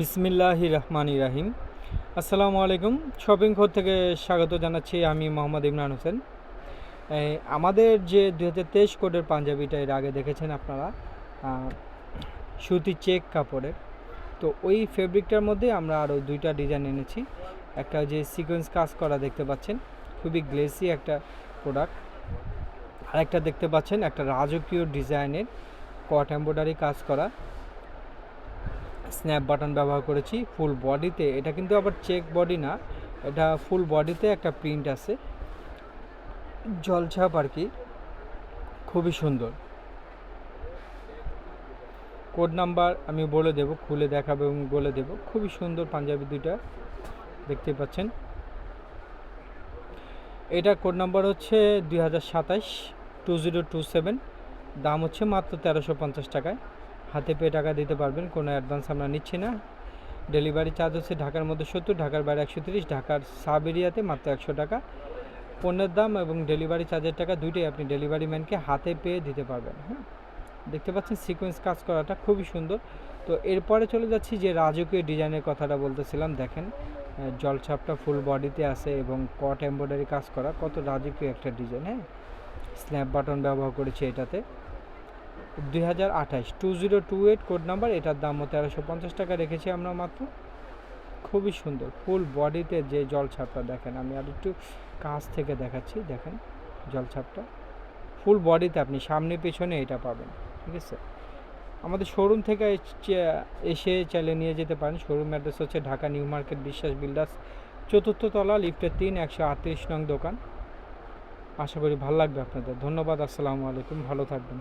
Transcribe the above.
বিসমিল্লাহ রহমান রাহিম। আসসালামু আলাইকুম। শপিং খোর থেকে স্বাগত জানাচ্ছি আমি মোহাম্মদ ইমরান হোসেন। আমাদের যে দু হাজার তেইশ কোডের পাঞ্জাবিটা এর আগে দেখেছেন আপনারা সুতি চেক কাপড়ের। তো ওই ফেব্রিকটার মধ্যে আমরা আরও দুইটা ডিজাইন এনেছি। একটা যে সিকোয়েন্স কাজ করা দেখতে পাচ্ছেন, খুবই গ্লেসি একটা প্রোডাক্ট। আরেকটা দেখতে পাচ্ছেন, একটা রাজকীয় ডিজাইনের কট এম্ব্রয়ডারি কাজ করা। স্ন্যাপ বাটন ব্যবহার করেছি ফুল বডিতে এটা কিন্তু আবার চেক বডি না, এটা ফুল বডিতে একটা প্রিন্ট আছে। জলছাপ আর কি, খুবই সুন্দর। কোড নাম্বার আমি বলে দেব, খুলে দেখাবো এবং বলে দেব। খুবই সুন্দর পাঞ্জাবি দুইটা, দেখতে পাচ্ছেন। এটা কোড নাম্বার হচ্ছে দুই হাজার সাতাশ টু জিরো টু সেভেন দাম হচ্ছে মাত্র তেরোশো পঞ্চাশ টাকায়। হাতে পেয়ে টাকা দিতে পারবেন, কোনো অ্যাডভান্স আমরা নিচ্ছি না। ডেলিভারি চার্জ হচ্ছে ঢাকার মধ্যে সত্তর, ঢাকার বাইরে একশো তিরিশ, ঢাকার সাব এরিয়াতে মাত্র একশো টাকা। পণ্যের দাম এবং ডেলিভারি চার্জের টাকা দুইটাই আপনি ডেলিভারি ম্যানকে হাতে পেয়ে দিতে পারবেন হ্যাঁ? দেখতে পাচ্ছেন সিকোয়েন্স কাজ করাটা খুবই সুন্দর। তো এরপরে চলে যাচ্ছি যে রাজকীয় ডিজাইনের কথাটা বলতেছিলাম, দেখেন জলছাপটা ফুল বডিতে আছে এবং কট এমব্রয়ডারি কাজ করা, কত রাজকীয় একটা ডিজাইন হ্যাঁ? স্ন্যাপ বাটন ব্যবহার করেছি এটাতে। দুই হাজার আঠাশ two zero two eight code number এটার দাম তেরোশো পঞ্চাশ টাকা, রেখেছি আমরা মাত্র। খুবই সুন্দর ফুল বডিতে যে জলছাপটা দেখেন, আমি আর একটু কাছ থেকে দেখাচ্ছি, দেখেন জলছাপটা ফুল বডিতে আপনি সামনে পেছনে এটা পাবেন, ঠিক আছে? আমাদের শোরুম থেকে এসে চাইলে নিয়ে যেতে পারেন। শোরুম অ্যাড্রেস হচ্ছে Dhaka new market, Biswas builders, চতুর্থ তলা লিফটের তিন, একশো আটত্রিশ নং দোকান। আশা করি ভালো লাগবে আপনাদের। ধন্যবাদ, আসসালামু আলাইকুম, ভালো থাকবেন।